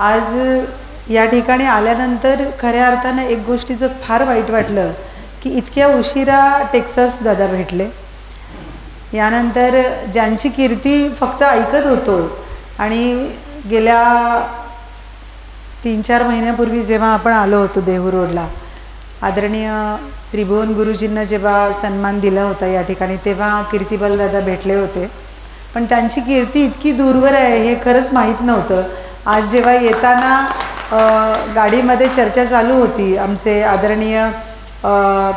आज या ठिकाणी आल्यानंतर खऱ्या अर्थानं एक गोष्टीचं फार वाईट वाटलं की इतक्या उशिरा टेक्सास दादा भेटले. यानंतर ज्यांची कीर्ती फक्त ऐकत होतो आणि गेल्या तीन चार महिन्यापूर्वी जेव्हा आपण आलो होतो देहू रोडला आदरणीय त्रिभुवन गुरुजींना जेव्हा सन्मान दिला होता या ठिकाणी तेव्हा कीर्तीबल दादा भेटले होते. पण त्यांची कीर्ती इतकी दूरवर आहे हे खरंच माहीत नव्हतं. आज जेव्हा येताना गाडीमध्ये चर्चा चालू होती. आमचे आदरणीय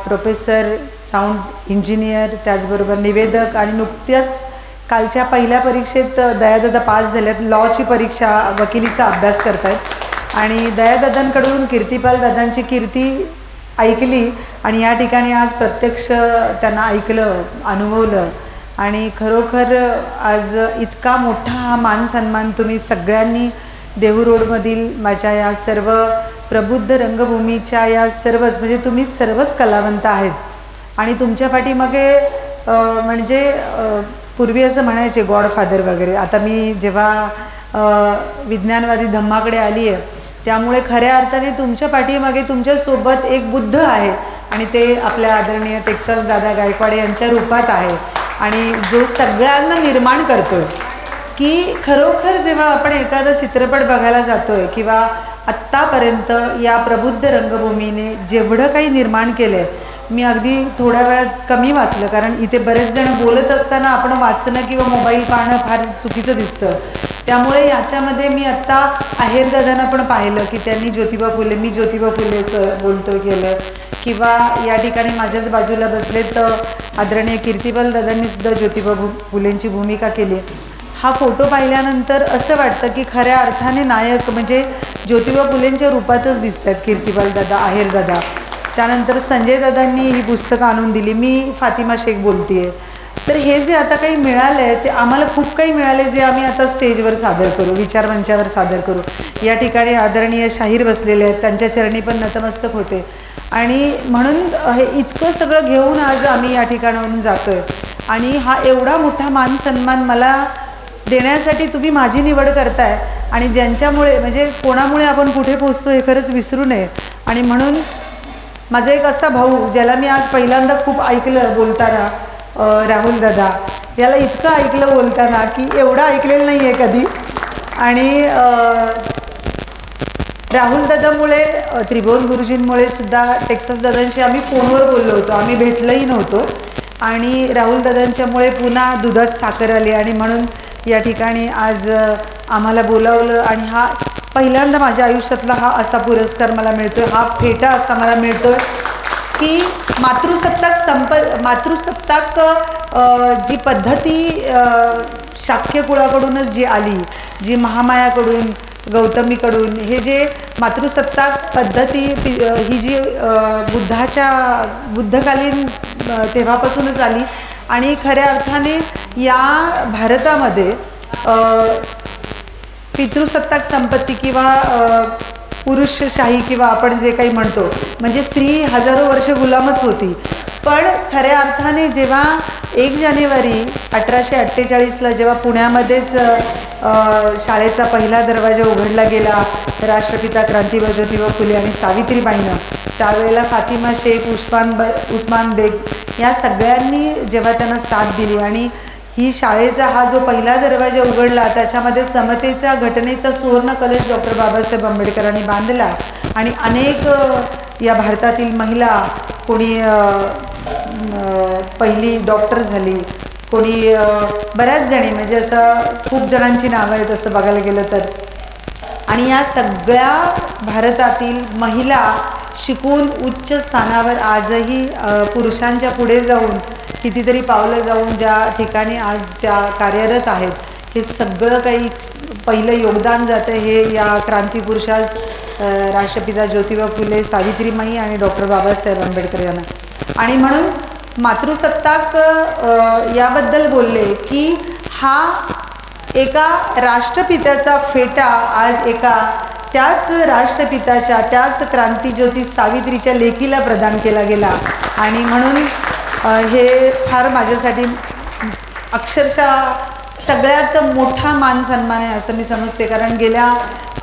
प्रोफेसर साऊंड इंजिनियर त्याचबरोबर निवेदक आणि नुकत्याच कालच्या पहिल्या परीक्षेत दयादादा पास झाल्यात. लॉची परीक्षा वकिलीचा अभ्यास करत आहेत आणि दयादादांकडून कीर्तीपाल दादांची कीर्ती ऐकली आणि या ठिकाणी आज प्रत्यक्ष त्यांना ऐकलं अनुभवलं. आणि खरोखर आज इतका मोठा हा मान सन्मान तुम्ही सगळ्यांनी देहू रोडमधील माझ्या या सर्व प्रबुद्ध रंगभूमीच्या या सर्वच म्हणजे तुम्ही सर्वच कलावंत आहेत. आणि तुमच्या पाठीमागे म्हणजे पूर्वी असं म्हणायचे गॉडफादर वगैरे. आता मी जेव्हा विज्ञानवादी धम्माकडे आली आहे त्यामुळे खऱ्या अर्थाने तुमच्या पाठीमागे तुमच्यासोबत एक बुद्ध आहे. आणि ते आपल्या आदरणीय टेक्सास दादा गायकवाड यांच्या रूपात आहे. आणि जो सगळ्यांना निर्माण करतोय. की खरोखर जेव्हा आपण एखादा चित्रपट बघायला जातोय किंवा आत्तापर्यंत या प्रबुद्ध रंगभूमीने जेवढं काही निर्माण केलं आहे मी अगदी थोड्या वेळात कमी वाचलं. कारण इथे बरेच जण बोलत असताना आपण वाचणं किंवा मोबाईल पाहणं फार चुकीचं दिसतं. त्यामुळे याच्यामध्ये मी आत्ता आहेरदादांना पण पाहिलं की त्यांनी ज्योतिबा फुले मी ज्योतिबा फुले बोलतो केलं. किंवा या ठिकाणी माझ्याच बाजूला बसले तर आदरणीय कीर्तिबल दादांनी सुद्धा ज्योतिबा भू फुलेंची भूमिका केली. हा फोटो पाहिल्यानंतर असं वाटतं की खऱ्या अर्थाने नायक म्हणजे ज्योतिबा फुलेंच्या रूपातच दिसत आहेत कीर्तिपाल दादा आहेर दादा. त्यानंतर संजय दादांनी ही पुस्तकं आणून दिली. मी फातिमा शेख बोलते आहे तर हे जे आता काही मिळालं आहे ते आम्हाला खूप काही मिळाले जे आम्ही आता स्टेजवर सादर करू विचारमंचावर सादर करू. या ठिकाणी आदरणीय शाहीर बसलेले आहेत. त्यांच्या चरणी पण नतमस्तक होते. आणि म्हणून हे इतकं सगळं घेऊन आज आम्ही या ठिकाणावरून जातो आहे आणि हा एवढा मोठा मान सन्मान मला देण्यासाठी तुम्ही माझी निवड करताय आणि ज्यांच्यामुळे म्हणजे कोणामुळे आपण कुठे पोचतो हे खरंच विसरू नये. आणि म्हणून माझा एक असा भाऊ ज्याला मी आज पहिल्यांदा खूप ऐकलं बोलताना राहुल दादा याला इतकं ऐकलं बोलताना की एवढं ऐकलेलं नाही आहे कधी. आणि राहुल दादामुळे त्रिभुवन गुरुजींमुळे सुद्धा टेक्सास दादांशी आम्ही फोनवर बोललो होतो. आम्ही भेटलंही नव्हतो. आणि राहुल दादांच्यामुळे पुन्हा दुधात साखर आली आणि म्हणून या ठिकाणी आज आम्हाला बोलावलं आणि हा पहिल्यांदा माझ्या आयुष्यातला हा असा पुरस्कार मला मिळतो हा फेटा असा मला मिळतो की मातृसत्ताक संप मातृसत्ताक जी पद्धती अ, शाक्य कुळाकडूनच जी आली जी महामायाकडून गौतमीकडून हे जे मातृसत्ताक पद्धती ही जी बुद्धाच्या बुद्धकालीन तेव्हापासूनच आली आणि खऱ्या अर्थाने या भारतामध्ये पितृसत्ताक संपत्ती किंवा पुरुषशाही किंवा आपण जे काही म्हणतो म्हणजे स्त्री हजारो वर्ष गुलामच होती. पण खऱ्या अर्थाने जेव्हा एक जानेवारी अठराशे अठ्ठेचाळीसला जेव्हा पुण्यामध्येच शाळेचा पहिला दरवाजा उघडला गेला राष्ट्रपिता क्रांतीबा ज्योतिबा फुले आणि सावित्रीबाईनं त्यावेळेला फातिमा शेख उस्मान ब उस्मान बेग या सगळ्यांनी जेव्हा त्यांना साथ दिली आणि ही शाळेचा हा जो पहिला दरवाजा उघडला त्याच्यामध्ये समतेचा घटनेचा सुवर्ण कलश डॉक्टर बाबासाहेब आंबेडकरांनी बांधला आणि अनेक या भारतातील महिला कोणी पहिली डॉक्टर झाली कोणी बऱ्याच जणी म्हणजे असं खूप जणांची नावं आहेत असं बघायला गेलं तर. आणि या सगळ्या भारतातील महिला शिकून उच्च स्थानावर आजही पुरुषांच्या पुढे जाऊन कितीतरी पावलं जाऊन ज्या ठिकाणी आज त्या कार्यरत आहेत हे सगळं काही पहिलं योगदान जातं हे या क्रांतीपुरुषास राष्ट्रपिता ज्योतिबा फुले सावित्रीमाई आणि डॉक्टर बाबासाहेब आंबेडकर यांना. आणि म्हणून मातृसत्ताक याबद्दल बोलले की हा एका राष्ट्रपित्याचा फेटा आज एका त्याच राष्ट्रपिताच्या त्याच क्रांतीज्योती सावित्रीच्या लेकीला प्रदान केला गेला. आणि म्हणून हे फार माझ्यासाठी अक्षरशः सगळ्यात मोठा मान सन्मान आहे असं मी समजते. कारण गेल्या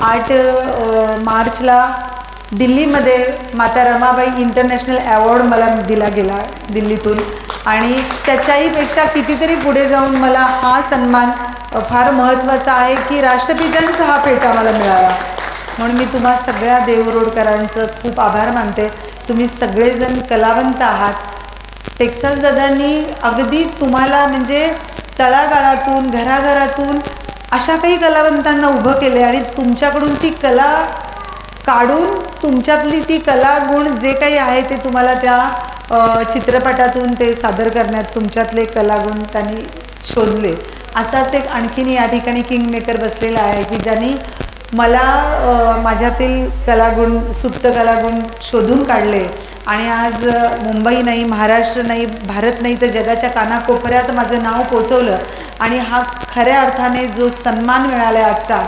आठ मार्चला दिल्लीमध्ये माता रमाबाई इंटरनॅशनल अवॉर्ड मला दिला गेला दिल्लीतून. आणि त्याच्याहीपेक्षा कितीतरी पुढे जाऊन मला हा सन्मान फार महत्त्वाचा आहे की राष्ट्रपित्यांचा हा फेटा मला मिळाला. म्हणून मी तुम्हा सगळ्या देवरोडकरांचं खूप आभार मानते. तुम्ही सगळेजण कलावंत आहात. टेक्सास दादांनी अगदी तुम्हाला म्हणजे तळागाळातून घराघरातून अशा काही कलावंतांना उभं केले आणि तुमच्याकडून ती कला काढून तुमच्यातली ती कला गुण जे काही आहे ते तुम्हाला त्या चित्रपटातून ते सादर करण्यात तुमच्यातले कलागुण त्यांनी शोधले. असाच एक आणखीन या ठिकाणी किंग मेकर बसलेला आहे की ज्यांनी मला माझ्यातील कलागुण सुप्त कलागुण शोधून काढले. आणि आज मुंबई नाही महाराष्ट्र नाही भारत नाही तर जगाच्या कानाकोपऱ्यात माझं नाव पोचवलं. आणि हा खऱ्या अर्थाने जो सन्मान मिळाला आहे आजचा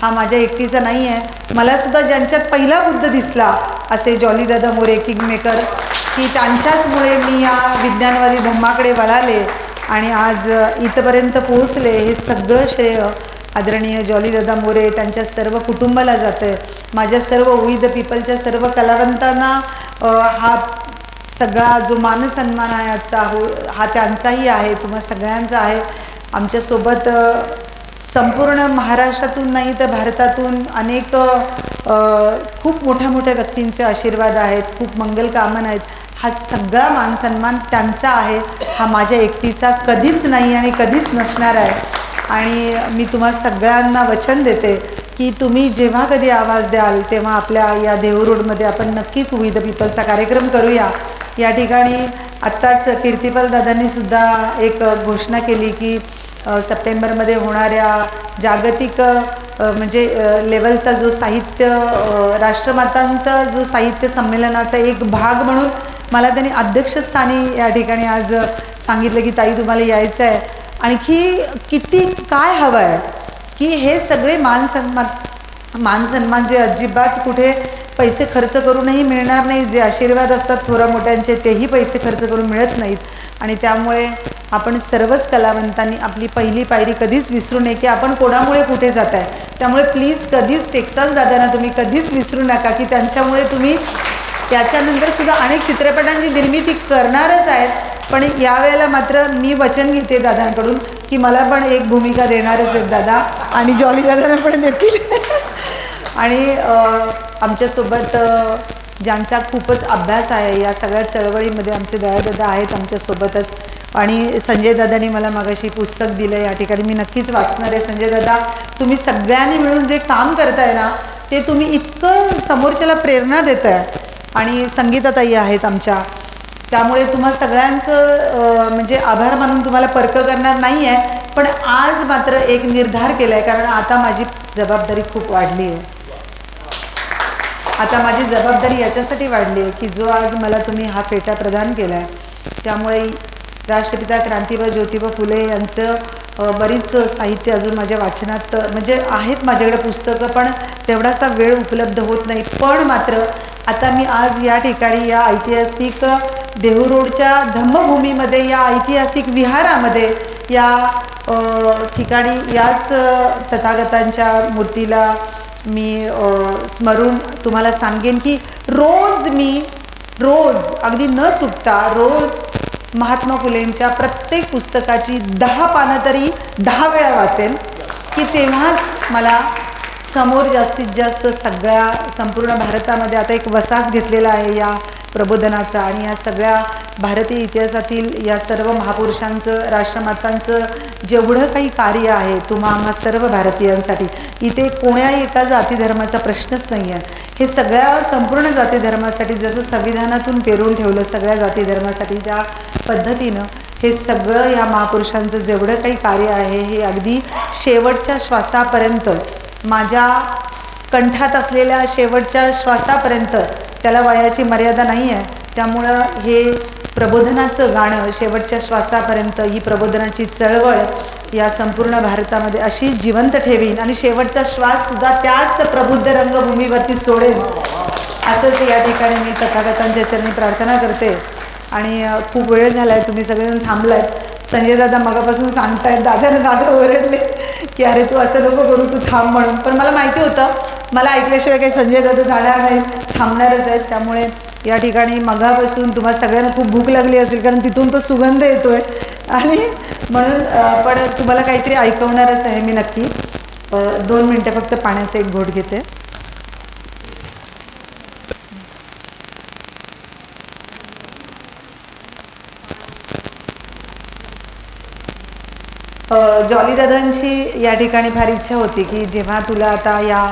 हा माझ्या एकटीचा नाही आहे मलासुद्धा ज्यांच्यात पहिला बुद्ध दिसला असे जॉलीदादा मोरे किंग मेकर की त्यांच्याचमुळे मी या विज्ञानवादी धम्माकडे वळाले आणि आज इथपर्यंत पोहोचले हे सगळं श्रेय आदरणीय जॉलीदादा मोरे त्यांच्या सर्व कुटुंबाला जातं आहे माझ्या सर्व वी द पीपलच्या सर्व कलावंतांना हा सगळा जो मानसन्मान आहे आजचा हो हा त्यांचाही आहे तुम्हा सगळ्यांचा आहे. आमच्यासोबत संपूर्ण महाराष्ट्रातून नाही तर भारतातून अनेक खूप मोठ्या मोठ्या व्यक्तींचे आशीर्वाद आहेत खूप मंगल कामना आहेत. हा सगळा मानसन्मान त्यांचा आहे. हा माझ्या एकटीचा कधीच नाही आणि कधीच नसणार आहे. आणि मी तुम्हा सगळ्यांना वचन देते की तुम्ही जेव्हा कधी आवाज द्याल तेव्हा आपल्या या देहू रोडमध्ये आपण नक्कीच वी द पीपलचा कार्यक्रम करूया. या ठिकाणी आत्ताच कीर्तिपाल दादांनी सुद्धा एक घोषणा केली की सप्टेंबरमध्ये होणाऱ्या जागतिक म्हणजे लेवलचा जो साहित्य राष्ट्रमातांचा जो साहित्य संमेलनाचा एक भाग म्हणून मला त्यांनी अध्यक्षस्थानी या ठिकाणी आज सांगितलं की ताई तुम्हाला यायचं आहे आणखी किती काय हवं आहे की हे सगळे मान सन्मान मान सन्मान जे अजिबात कुठे पैसे खर्च करूनही मिळणार नाही जे आशीर्वाद असतात थोरा मोठ्यांचे तेही पैसे खर्च करून मिळत नाहीत. आणि त्यामुळे आपण सर्वच कलावंतांनी आपली पहिली पायरी कधीच विसरू नये की आपण कोणामुळे कुठे जात आहे त्यामुळे प्लीज कधीच टेक्सास दादांना तुम्ही कधीच विसरू नका की त्यांच्यामुळे तुम्ही त्याच्यानंतर सुद्धा अनेक चित्रपटांची निर्मिती करणारच आहेत. पण यावेळेला मात्र मी वचन घेते दादांकडून की मला पण एक भूमिका देणारच आहेत दादा. आणि जॉली दादांना पण देतील आणि आमच्यासोबत ज्यांचा खूपच अभ्यास आहे या सगळ्या चळवळीमध्ये आमचे दयादादा आहेत आमच्यासोबतच. आणि संजय दादांनी मला मागाशी पुस्तक दिलं या ठिकाणी मी नक्कीच वाचणार आहे. संजय दादा तुम्ही सगळ्यांनी मिळून जे काम करताय ना ते तुम्ही इतकं समोरच्याला प्रेरणा देत आहे आणि संगीताताई आहेत आमच्या. त्यामुळे तुम्हा सगळ्यांचं म्हणजे आभार मानून तुम्हाला पर्क करणार नाही आहे पण आज मात्र एक निर्धार केला आहे कारण आता माझी जबाबदारी खूप वाढली आहे. आता माझी जबाबदारी याच्यासाठी वाढली आहे की जो आज मला तुम्ही हा फेटा प्रदान केला आहे त्यामुळे राष्ट्रपिता क्रांतिबा ज्योतिबा फुले यांचं बरीच साहित्य अजून माझ्या वाचनात म्हणजे आहेत माझ्याकडे पुस्तकं पण तेवढासा वेळ उपलब्ध होत नाही. पण मात्र आता मी आज या ठिकाणी या ऐतिहासिक देहू रोडच्या धम्मभूमीमध्ये या ऐतिहासिक विहारामध्ये या ठिकाणी याच तथागतांच्या मूर्तीला मी स्मरून तुम्हाला सांगेन की रोज मी रोज अगदी न चुकता रोज महात्मा फुलेंच्या प्रत्येक पुस्तकाची दहा पानं तरी दहा वेळा वाचेन की तेव्हाच मला समोर जास्तीत जास्त सगळ्या संपूर्ण भारतामध्ये आता एक वसाच घेतलेला आहे या प्रबोधनाचा आणि या सगळ्या भारतीय इतिहासातील या सर्व महापुरुषांचं राष्ट्रमातांचं जेवढं काही कार्य आहे तुम्हा आम्हा सर्व भारतीयांसाठी इथे कोण्याही एका जातीधर्माचा प्रश्नच नाही आहे हे सगळ्या संपूर्ण जातीधर्मासाठी जसं संविधानातून पेरून ठेवलं सगळ्या जातीधर्मासाठी त्या पद्धतीनं हे सगळं या महापुरुषांचं जेवढं काही कार्य आहे हे अगदी शेवटच्या श्वासापर्यंत माझ्या कंठात असलेल्या शेवटच्या श्वासापर्यंत त्याला वयाची मर्यादा नाही आहे त्यामुळं हे प्रबोधनाचं गाणं शेवटच्या श्वासापर्यंत ही प्रबोधनाची चळवळ या संपूर्ण भारतामध्ये अशी जिवंत ठेवीन आणि शेवटचा श्वाससुद्धा त्याच प्रबुद्ध रंगभूमीवरती सोडेन. असंच या ठिकाणी मी तथागतांच्या चरणी प्रार्थना करते. आणि खूप वेळ झाला आहे तुम्ही सगळेजण थांबलाय संजय दादा मगापासून सांगतायत दादाने दादा ओरडले. की अरे तू असं नको करू तू थांब म्हणून. पण मला माहिती होतं मला ऐकल्याशिवाय काही संजय दादा जाणार नाही थांबणारच आहेत. त्यामुळे या ठिकाणी मगापासून तुम्हाला सगळ्यांना खूप भूक लागली असेल कारण तिथून तो सुगंध येतो आहे आणि म्हणून पण तुम्हाला काहीतरी ऐकवणारच आहे मी नक्की. दोन मिनटं फक्त पाण्याचा एक घोट घेते. जॉली दादांची या ठिकाणी फार इच्छा होती की जेव्हा तुला आता या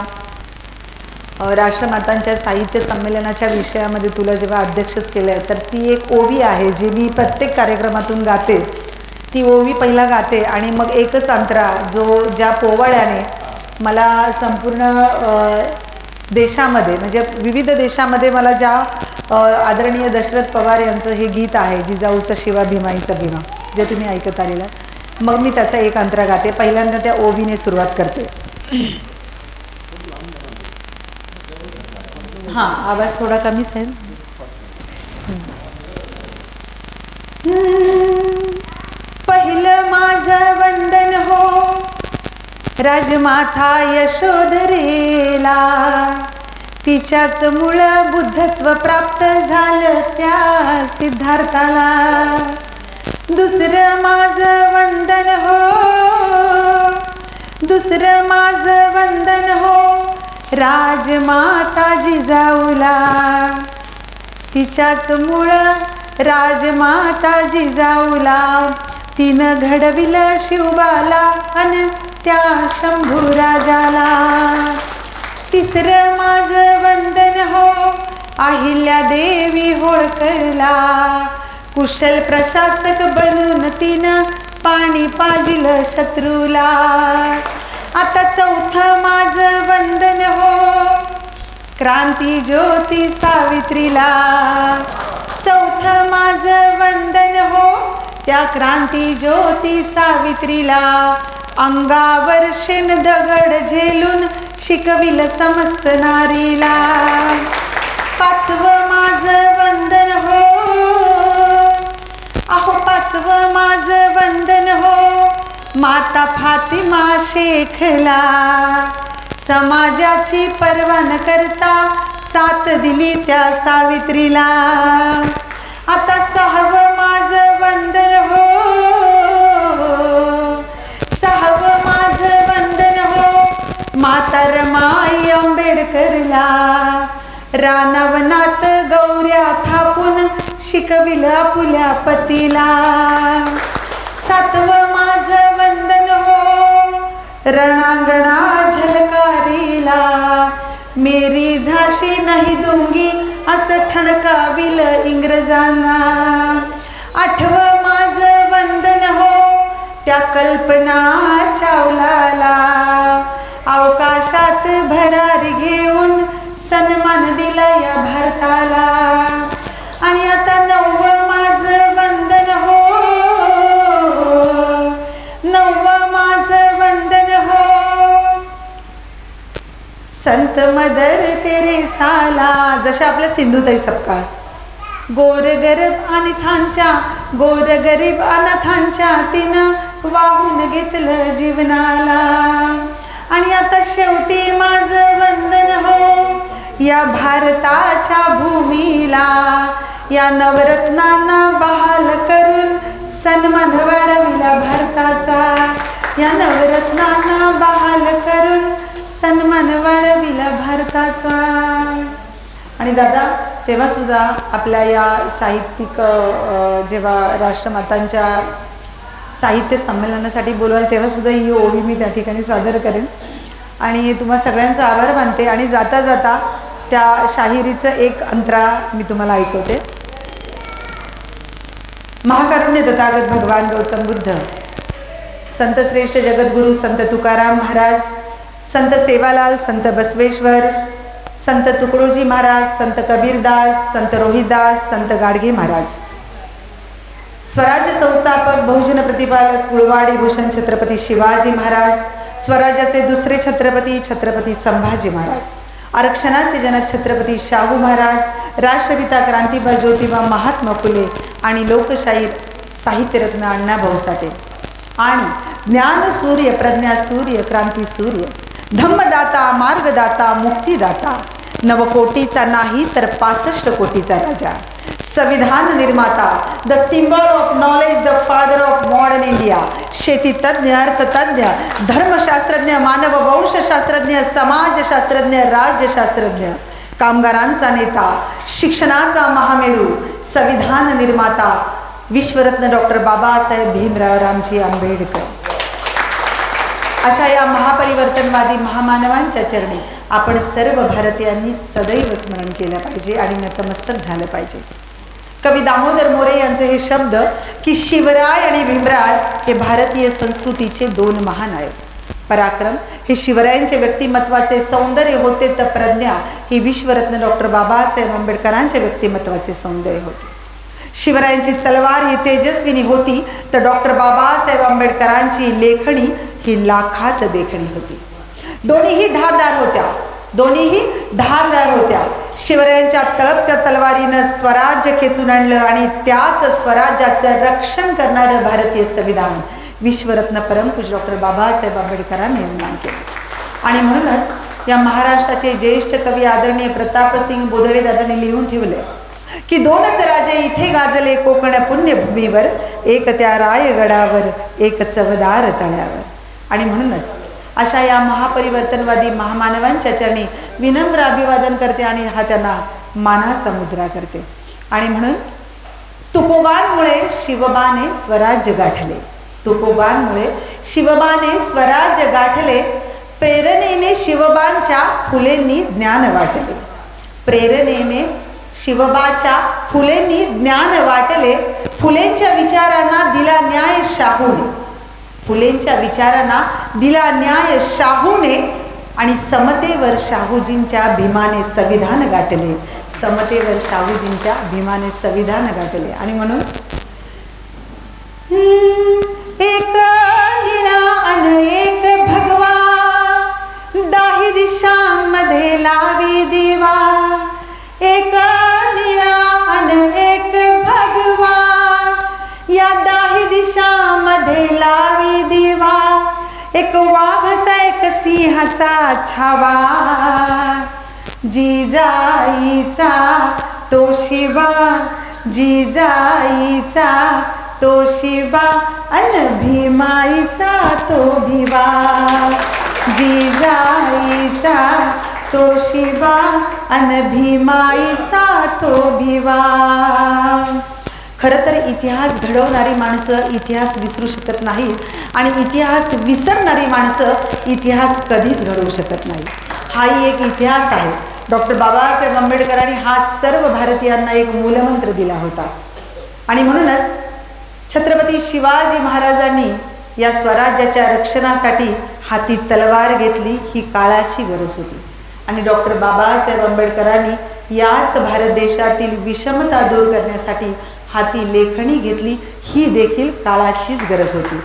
राष्ट्रमातांच्या साहित्य संमेलनाच्या विषयामध्ये तुला जेव्हा अध्यक्षच केलं आहे तर ती एक ओवी आहे जी मी प्रत्येक कार्यक्रमातून गाते ती ओवी पहिला गाते आणि मग एकच अंतरा जो ज्या पोवाड्याने मला संपूर्ण देशामध्ये म्हणजे विविध देशामध्ये मला ज्या आदरणीय दशरथ पवार यांचं हे गीत आहे जिजाऊचा शिवा भीमाईचा भीमा जे तुम्ही ऐकत आलेलं आहे. मग मी त्याचा एक अंतरा गाते. पहिल्यांदा त्या ओवीने सुरुवात करते. हां आवाज थोडा कमीच आहे पहिलं माझं वंदन हो राजमाथा यशोधरेला. तिच्याच मुळ बुद्धत्व प्राप्त झालं त्या सिद्धार्थाला. दुसरं माझं दुसरं माझं वंदन हो. राजमाता जिजाऊला तिच्याच मुळ राजमाता जिजाऊला तिनं घडविलं शिवबाला आणि त्या शंभू राजाला. तिसरं माझं वंदन हो अहिल्या देवी होळकरला. कुशल प्रशासक बनून तिनं पाणी पाजिलं शत्रूला. आता चौथं माझं वंदन हो. क्रांती ज्योती सावित्रीला. चौथं माझं वंदन हो. त्या क्रांती ज्योती सावित्रीला. अंगावर शेण दगड झेलून शिकविल समस्त नारीला. पाचवं माझं वंदन हो. अहो पाचवं माझं वंदन हो. माता फातिमा शेखला. समाजाची पर्वा न करता साथ दिली त्या सावित्रीला. आता सहावं माझं वंदन हो. सहावं माझं वंदन हो. माता रमाई आंबेडकरला. रानावनात गौऱ्या थापून शिकविला पुल्या पतीला. सातवं माझं वंदन हो. रणांगणा झलकारीला. मेरी झाशी नाही दुंगी असं ठणकाविल इंग्रजांना. आठवं माझं वंदन हो त्या कल्पना चावलाला. अवकाशात भरारी घेऊन सन्मान दिला या भारताला. आणि आता नव्वद संत मदर तेरे साला जशा आपल्या सिंधुताई सपकाळ. गोरगरीब अनाथांच्या गोरगरीब अनाथांच्या तिनं वाहून घेतलं जीवनाला. आणि आता शेवटी माझं वंदन हो या भारताच्या भूमीला. या नवरत्नांना बहाल करून सन्मान वाढविला भारताचा. या नवरत्नांना बहाल कर आपल्या भारताचा. आणि दादा तेव्हा सुद्धा आपल्या या साहित्यिक जेव्हा राष्ट्रमातांच्या साहित्य संमेलनासाठी बोलवाल तेव्हा सुद्धा ही ओवी मी त्या ठिकाणी सादर करेन. आणि तुम्हा सगळ्यांचा आभार मानते आणि जाता जाता त्या शाहिरीचं एक अंतरा मी तुम्हाला ऐकवते. महाकारुण्य तथागत भगवान गौतम बुद्ध संत श्रेष्ठ जगद्गुरू संत तुकाराम महाराज संत सेवालाल संत बसवेश्वर संत तुकडोजी महाराज संत कबीरदास संत रोहिदास संत गाडगे महाराज. स्वराज्य संस्थापक बहुजन प्रतिपालक कुळवाडी भूषण छत्रपती शिवाजी महाराज स्वराज्याचे दुसरे छत्रपती छत्रपती संभाजी महाराज आरक्षणाचे जनक छत्रपती शाहू महाराज राष्ट्रपिता क्रांतिबा ज्योतिबा महात्मा फुले आणि लोकशाहीर साहित्यरत्न अण्णाभाऊ साठे. आणि ज्ञान सूर्य प्रज्ञा सूर्य क्रांती सूर्य. धम्मदाता मार्गदाता मुक्तीदाता. नवकोटीचा नाही तर पासष्ट कोटीचा राजा. संविधान निर्माता the symbol of knowledge the father of modern India शेतीतज्ञ अर्थतज्ञ धर्मशास्त्रज्ञ मानव वंशशास्त्रज्ञ समाजशास्त्रज्ञ राज्यशास्त्रज्ञ. कामगारांचा नेता शिक्षणाचा महामेरू संविधान निर्माता विश्वरत्न डॉक्टर बाबासाहेब भीमराव रामजी आंबेडकर. अशा या महापरिवर्तनवादी महामानवांच्या चरणी आपण सर्व भारतीयांनी सदैव स्मरण केलं पाहिजे आणि नतमस्तक झालं पाहिजे. कवी दामोदर मोरे यांचे हे शब्द की शिवराय आणि भीमराय हे भारतीय संस्कृतीचे दोन महान आहेत. पराक्रम हे शिवरायांचे व्यक्तिमत्वाचे सौंदर्य होते तर प्रज्ञा ही विश्वरत्न डॉक्टर बाबासाहेब आंबेडकरांचे व्यक्तिमत्वाचे सौंदर्य होते. शिवरायांची तलवार ही तेजस्विनी होती तर डॉक्टर बाबासाहेब आंबेडकरांची लेखणी की लाखात देखणी होती. दोन्हीही धारदार होत्या. दोन्हीही धारदार होत्या. शिवरायांच्या तळपत्या तलवारीनं स्वराज्य खेचून आणलं आणि त्याच स्वराज्याचं रक्षण करणारं भारतीय संविधान विश्वरत्न परमपूज डॉक्टर बाबासाहेब आंबेडकरांनी निर्माण केलं. आणि म्हणूनच या महाराष्ट्राचे ज्येष्ठ कवी आदरणीय प्रतापसिंग बोधडे दादांनी लिहून ठेवले की दोनच राजे इथे गाजले कोकण पुण्यभूमीवर एक त्या रायगडावर एक चवदार तळ्यावर. आणि म्हणूनच अशा या महापरिवर्तनवादी महामानवांच्या चरणी विनम्र अभिवादन करते आणि हा त्यांना मानाचा मुजरा करते. आणि म्हणून तुकोबांमुळे शिवबाने स्वराज्य गाठले. तुकोबांमुळे शिवबाने स्वराज्य गाठले. प्रेरणेने शिवबांच्या फुलेंनी ज्ञान वाटले. प्रेरणेने शिवबाच्या फुलेंनी ज्ञान वाटले. फुलेंच्या विचारांना दिला न्याय शाहूने. फुलेंच्या विचारांना दिला न्याय शाहूने आणि समतेवर शाहूजींच्या भीमाने संविधान गाठले. समतेवर शाहूजींच्या भीमाने संविधान गाठले. आणि म्हणून एक दिला अन एक भगवा दाही दिशांमध्ये लावी दिवा. एक दिला अन एक भगवा या दाही दिशामध्ये लावी दिवा. एक वाघाचा एक सिंहाचा छावा. जिजाईचा तो शिवा. जिजाईचा तो शिवा. अन भीमाईचा तो भिवा. जिजाईचा तो शिवा. अन भीमाईचा तो भिवा. खरं तर इतिहास घडवणारी माणसं इतिहास विसरू शकत नाहीत आणि इतिहास विसरणारी माणसं इतिहास कधीच घडवू शकत नाही हाही एक इतिहास आहे. डॉक्टर बाबासाहेब आंबेडकरांनी हा सर्व भारतीयांना एक मूलमंत्र दिला होता. आणि म्हणूनच छत्रपती शिवाजी महाराजांनी या स्वराज्याच्या रक्षणासाठी हाती तलवार घेतली ही काळाची गरज होती. आणि डॉक्टर बाबासाहेब आंबेडकरांनी याच भारत देशातील विषमता दूर करण्यासाठी हाती लेखणी घेतली ही देखील काळाचीच गरज होती.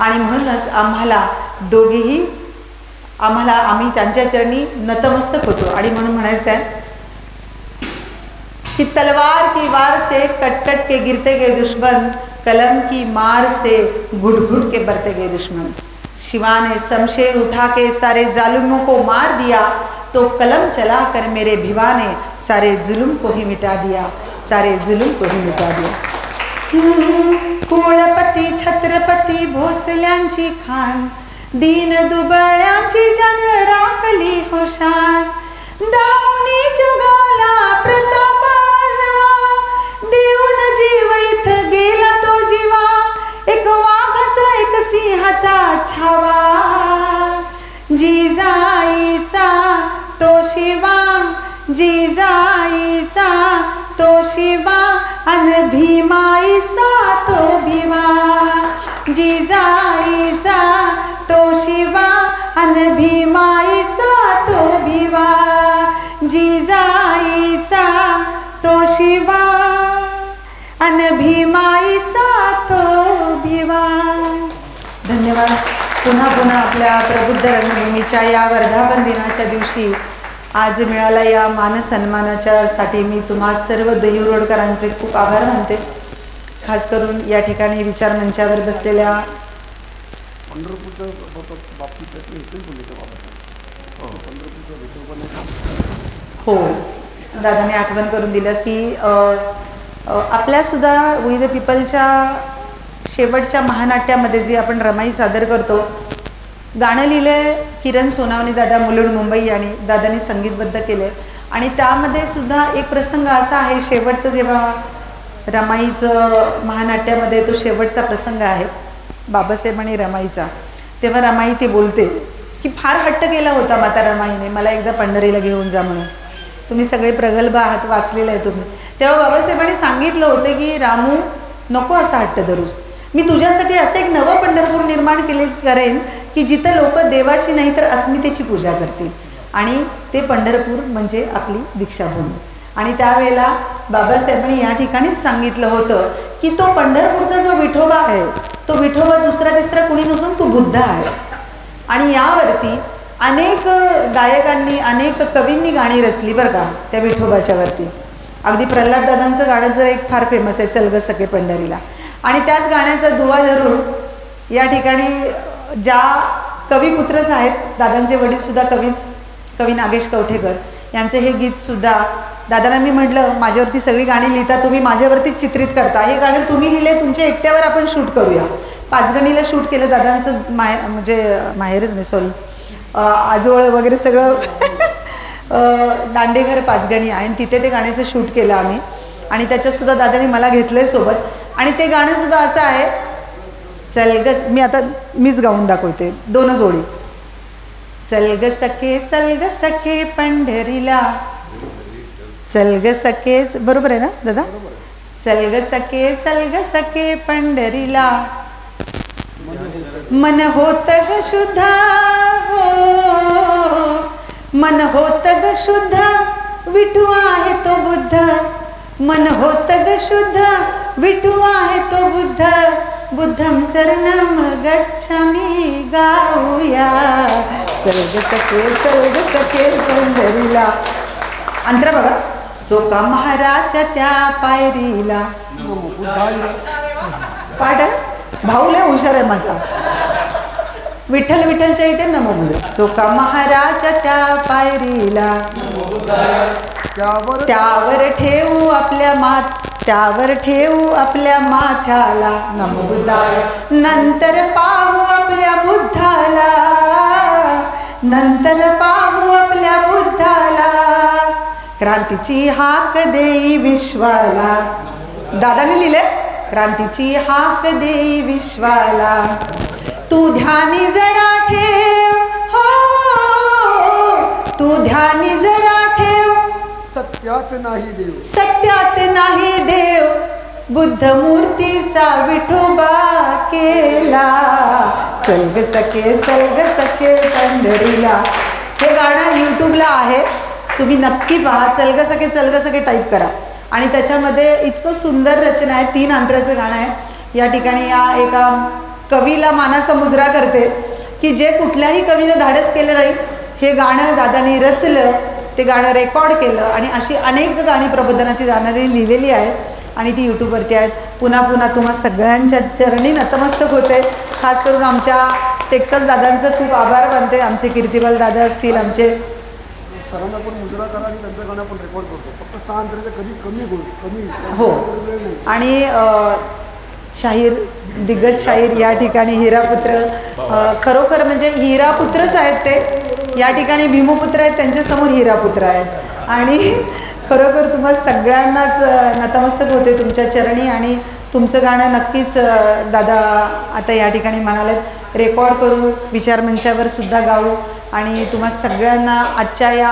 आणि म्हणूनच आम्हाला दोघेही आम्हाला आम्ही त्यांच्या चरणी नतमस्तक होतो. आणि म्हणून म्हणायचं आहे की तलवार की वार से कट कट के गिरते गए दुश्मन कलम की मार से घुट घुट के बरते गए दुश्मन। शिवा ने शमशेर उठा के सारे जालुमों को मार दिया तो कलम चला कर मेरे भिवा ने सारे जुल्म को ही मिटा दिया। सारे जुलूम को ही मिटा दिया। कुळपती छत्रपती भोसल्यांची खान दीन दुबळ्यांची जन राखली हुशार दावणी जगाला प्रतापानवा देऊन जीव इथ गेला तो जीवा एक वाघाचा एक सिंहाचा छावा. जिजाईचा तो शिवा जिजाईचा तो शिवा अन भीमाईचा तो भिवा जिजाईचा तो शिवा अन भीमाईचा तो भिवा जिजाईचा तो शिवा अन भीमाईचा तो भिवा धन्यवाद. पुन्हा पुन्हा आपल्या प्रबुद्ध रंगभूमीच्या या वर्धापन दिनाच्या दिवशी आज मिळाला या मान सन्मानाच्या साठी मी तुम्हा सर्व दहिरोडकरांचे खूप आभार मानते. खास करून या ठिकाणी विचार मंचावर बसलेल्या पंढरपूरच्या बाबतीत हो. हो. दादाने आठवण करून दिलं की आपल्यासुद्धा वी द पीपलच्या शेवटच्या महानाट्यामध्ये जी आपण रमाई सादर करतो गाणं लिहिलं आहे किरण सोनावणी दादा मुलुंड मुंबई आणि दादानी संगीतबद्ध केले आणि त्यामध्ये सुद्धा एक प्रसंग असा आहे शेवटचं जेव्हा रमाईचं महानाट्यामध्ये तो शेवटचा प्रसंग आहे बाबासाहेब आणि रमाईचा तेव्हा रमाई ते बोलते की फार हट्ट केला होता माता रमाईने मला एकदा पंढरीला घेऊन जा म्हणून. तुम्ही सगळे प्रगल्भ आहात वाचलेलं आहे तुम्ही. तेव्हा बाबासाहेबांनी सांगितलं होतं की रामू नको असा हट्ट धरूस. मी तुझ्यासाठी असं एक नवं पंढरपूर निर्माण केले करेन की जिथं लोक देवाची नाही तर अस्मितेची पूजा करतील. आणि ते पंढरपूर म्हणजे आपली दीक्षाभूमी. आणि त्यावेळेला बाबासाहेबांनी या ठिकाणीच सांगितलं होतं की तो पंढरपूरचा जो विठोबा आहे तो विठोबा दुसरा तिसरा कुणी नसून तो बुद्ध आहे. आणि यावरती अनेक गायकांनी अनेक कवींनी गाणी रचली बरं का त्या विठोबाच्या वरती. अगदी प्रल्हाद दादांचं गाणं जर एक फार फेमस आहे चलग सके पंढरीला. आणि त्याच गाण्याचा दुवा धरून या ठिकाणी ज्या कविपुत्रच आहेत दादांचे वडीलसुद्धा कवीच कवी नागेश कवठेकर यांचे हे गीतसुद्धा दादांना मी म्हटलं माझ्यावरती सगळी गाणी लिहिता तुम्ही माझ्यावरतीच चित्रित करता. हे गाणं तुम्ही लिहिले तुमच्या एकट्यावर आपण शूट करूया. पाचगणीला शूट केलं दादांचं माहे म्हणजे माहेरच नाही सॉरी आजोळ वगैरे सगळं दांडेघर पाचगणी आहे आणि तिथे ते गाण्याचं शूट केलं आम्ही. आणि त्याच्यातसुद्धा दादानी मला घेतलं आहे सोबत. आणि ते गाणंसुद्धा असं आहे चल ग मी आता मीच गाऊन दाखवते दोनच ओळी चल ग सखे चल ग सखे पंढरीला. चल ग सखे बरोबर आहे ना दादा? चल ग सखे चल ग सखे पंढरीला. मन होत ग शुद्ध हो. मन होत ग शुद्ध विठू आहे तो बुद्ध. मन होत ग शुद्ध विठू आहे तो बुद्ध. बुद्धम शरणम गच्छामी गाऊया. सखे चल ग सखे पंढरीला. अंतरा बघा. चोका महाराज त्या पायरीला. पाठ आहे भाऊ लय हुशार आहे माझा. विठ्ठल विठ्ठलच्या इथे नमो बुद्ध चोका महाराज त्या पायरीला. त्यावर त्यावर ठेवू आपल्या मात त्यावर ठेवू आपल्या माथ्याला. नमो बुद्धाय नंतर पाहू आपल्या बुद्धाला. नंतर पाहू आपल्या बुद्धाला. क्रांतीची हाक देई विश्वाला. दादाने लिहिले क्रांतीची हाक देई विश्वाला. तू ध्यानी जरा ठेव. हो तू ध्यानी जरा ठेव. सत्यात नाही देव. सत्यात नाही देव. बुद्ध मूर्तीचा विठोबा केला. चल ग सखे चल ग सखे पंढरीला. हे गाणं यूट्यूबला आहे. तुम्ही नक्की पहा. चल ग सखे चल ग सखे टाईप करा. आणि त्याच्यामध्ये इतकं सुंदर रचना आहे. तीन अंतराचं गाणं आहे. या ठिकाणी या एका कवीला मानाचा मुजरा करते की जे कुठल्याही कवीनं धाडस केलं नाही हे गाणं दादानी रचलं ते गाणं रेकॉर्ड केलं आणि अशी अनेक गाणी प्रबोधनाची दादाने लिहिलेली आहेत आणि ती यूट्यूबवरती आहेत. पुन्हा पुन्हा तुम्हा सगळ्यांच्या चरणी नतमस्तक होते. खास करून आमच्या टेक्सास दादांचं खूप आभार मानते. आमचे कीर्तिबाल दादा असतील आमचे सरांना पण मुजरा करा आणि त्यांचं गाणं आपण रेकॉर्ड करतो. फक्त सहा अंतराचं कधी कमी होईल? कमी हो. आणि शाहीर दिग्गज शाहीर या ठिकाणी हिरापुत्र खरोखर म्हणजे हिरापुत्रच आहेत ते. या ठिकाणी भीमपुत्र आहेत त्यांच्यासमोर हिरापुत्र आहेत. आणि खरोखर तुम्हा सगळ्यांनाच नतमस्तक होते तुमच्या चरणी आणि तुमचं गाणं नक्कीच दादा आता या ठिकाणी म्हणाले रेकॉर्ड करू विचारमंचावर सुद्धा गाऊ आणि तुम्हा सगळ्यांना आजच्या या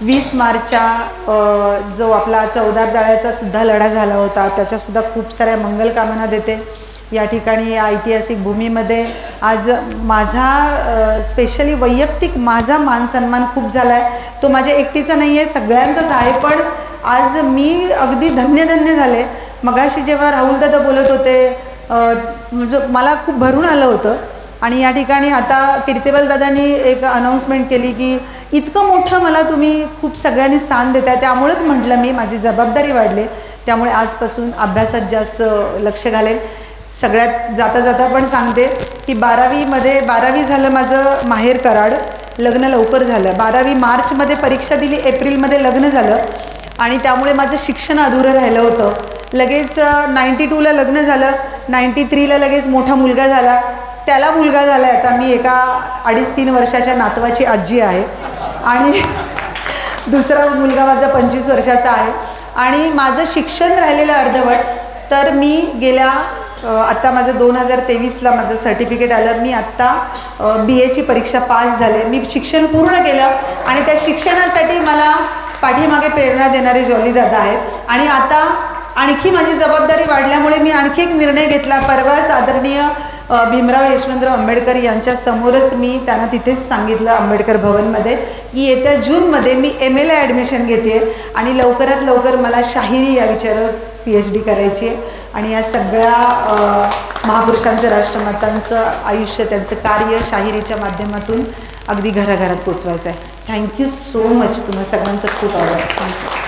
वीस मार्चच्या जो आपला चौदार दळ्याचा सुद्धा लढा झाला होता त्याच्यासुद्धा खूप साऱ्या मंगलकामना देते. या ठिकाणी या ऐतिहासिक भूमीमध्ये आज माझा स्पेशली वैयक्तिक माझा मान सन्मान खूप झाला आहे तो माझ्या एकटीचा नाही आहे सगळ्यांचाच आहे पण आज मी अगदी धन्य धन्य झाले. मगाशी जेव्हा राहुलदादा बोलत होते म्हणजे मला खूप भरून आलं होतं आणि या ठिकाणी आता कीर्तिबल दादांनी एक अनाऊन्समेंट केली की इतकं मोठं मला तुम्ही खूप सगळ्यांनी स्थान देत आहे त्यामुळेच म्हटलं मी माझी जबाबदारी वाढली. त्यामुळे आजपासून अभ्यासात जास्त लक्ष घालेल सगळ्यात जाता जाता पण सांगते की बारावीमध्ये बारावी झालं माझं माहेर कराड लग्न लवकर झालं. बारावी मार्चमध्ये परीक्षा दिली एप्रिलमध्ये लग्न झालं. आणि त्यामुळे माझं शिक्षण अधुरं राहिलं होतं. लगेच नाईंटी टूला लग्न झालं. नाईंटी थ्रीला लगेच मोठा मुलगा झाला. त्याला मुलगा झाला आहे आता. मी एका अडीच तीन वर्षाच्या नातवाची आजी आहे. आणि दुसरा मुलगा माझा पंचवीस वर्षाचा आहे. आणि माझं शिक्षण राहिलेलं अर्धवट तर मी गेल्या आत्ता माझं दोन हजार तेवीसला माझं सर्टिफिकेट आलं. मी आत्ता बी एची परीक्षा पास झाले. मी शिक्षण पूर्ण केलं आणि त्या शिक्षणासाठी मला पाठीमागे प्रेरणा देणारे जॉली दादा आहेत. आणि आता आणखी माझी जबाबदारी वाढल्यामुळे मी आणखी एक निर्णय घेतला. परवाच आदरणीय भीमराव यशवंतराव आंबेडकर यांच्या समोरच मी त्यांना तिथेच सांगितलं आंबेडकर भवनमध्ये की येत्या जूनमध्ये मी एम एला ॲडमिशन घेते आणि लवकरात लवकर मला शाहिरी या विचारावर पी एच डी करायची आहे. आणि या सगळ्या महापुरुषांचं राष्ट्रमतांचं आयुष्य त्यांचं कार्य शाहिरीच्या माध्यमातून अगदी घराघरात पोचवायचं आहे. थँक्यू सो मच तुम्हाला सगळ्यांचं खूप आवड थँक्यू